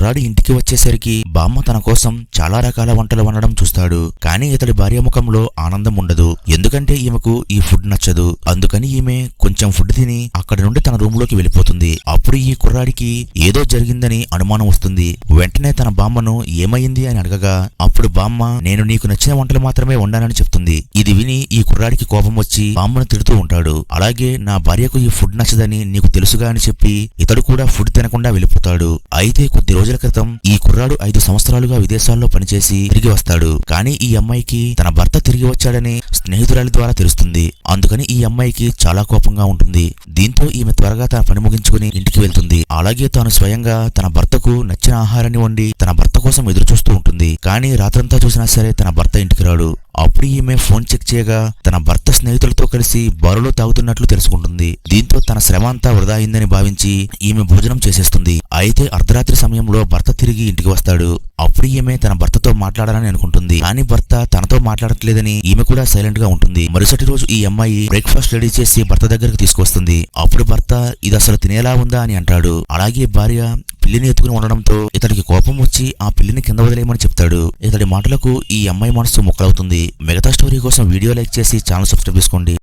కుర్రాడు ఇంటికి వచ్చేసరికి బామ్మ తన కోసం చాలా రకాల వంటలు వండడం చూస్తాడు. కానీ ఇతడి భార్య ముఖంలో ఆనందం ఉండదు. ఎందుకంటే ఈమెకు ఈ ఫుడ్ నచ్చదు. అందుకని ఈమె కొంచెం ఫుడ్ తిని అక్కడి నుండి తన రూమ్లోకి వెళ్ళిపోతుంది. అప్పుడు ఈ కుర్రాడికి ఏదో జరిగిందని అనుమానం వస్తుంది. వెంటనే తన బామ్మను ఏమైంది అని అడగగా అప్పుడు బామ్మ నేను నీకు నచ్చిన వంటలు మాత్రమే వండానని చెప్తుంది. ఇది విని ఈ కుర్రాడికి కోపం వచ్చి బామ్మను తిడుతూ ఉంటాడు. అలాగే నా భార్యకు ఈ ఫుడ్ నచ్చదని నీకు తెలుసుగా అని చెప్పి ఇతడు కూడా ఫుడ్ తినకుండా వెళ్ళిపోతాడు. అయితే కొద్ది రోజుల క్రితం ఈ కుర్రాడు ఐదు సంవత్సరాలుగా విదేశాల్లో పనిచేసి తిరిగి వస్తాడు. కానీ ఈ అమ్మాయికి తన భర్త తిరిగి వచ్చాడని స్నేహితురాలి ద్వారా తెలుస్తుంది. అందుకని ఈ అమ్మాయికి చాలా కోపంగా ఉంటుంది. దీంతో ఈమె త్వరగా తన పని ముగించుకుని ఇంటికి వెళ్తుంది. అలాగే తాను స్వయంగా తన భర్తకు నచ్చిన ఆహారాన్ని వండి తన భర్త కోసం ఎదురు చూస్తూ ఉంటుంది. కానీ రాత్రంతా చూసినా సరే తన భర్త ఇంటికి రాడు. అప్పుడు ఈమె ఫోన్ చెక్ చేయగా తన భర్త స్నేహితులతో కలిసి బరులో తాగుతున్నట్లు తెలుసుకుంటుంది. దీంతో తన శ్రమ అంతా వృధా అయిందని భావించి ఈమె భోజనం చేసేస్తుంది. అయితే అర్ధరాత్రి సమయంలో భర్త తిరిగి ఇంటికి వస్తాడు. అప్పుడు ఈమె తన భర్తతో మాట్లాడాలని అనుకుంటుంది. కానీ భర్త తనతో మాట్లాడట్లేదని ఈమె కూడా సైలెంట్గా ఉంటుంది. మరుసటి రోజు ఈ అమ్మాయి బ్రేక్ఫాస్ట్ రెడీ చేసి భర్త దగ్గరకు తీసుకొస్తుంది అప్పుడు భర్త ఇది అసలు తినేలా ఉందా? అని అంటాడు. అలాగే భార్య పిల్లిని ఎత్తుకుని ఉండడంతో ఇతడికి కోపం వచ్చి ఆ పిల్లిని కింద వదిలేయమని చెప్తాడు. ఇతడి మాటలకు ఈ అమ్మాయి మనసు ముక్కలవుతుంది. మిగతా స్టోరీ కోసం వీడియో లైక్ చేసి ఛానల్ సబ్స్క్రైబ్ చేసుకోండి.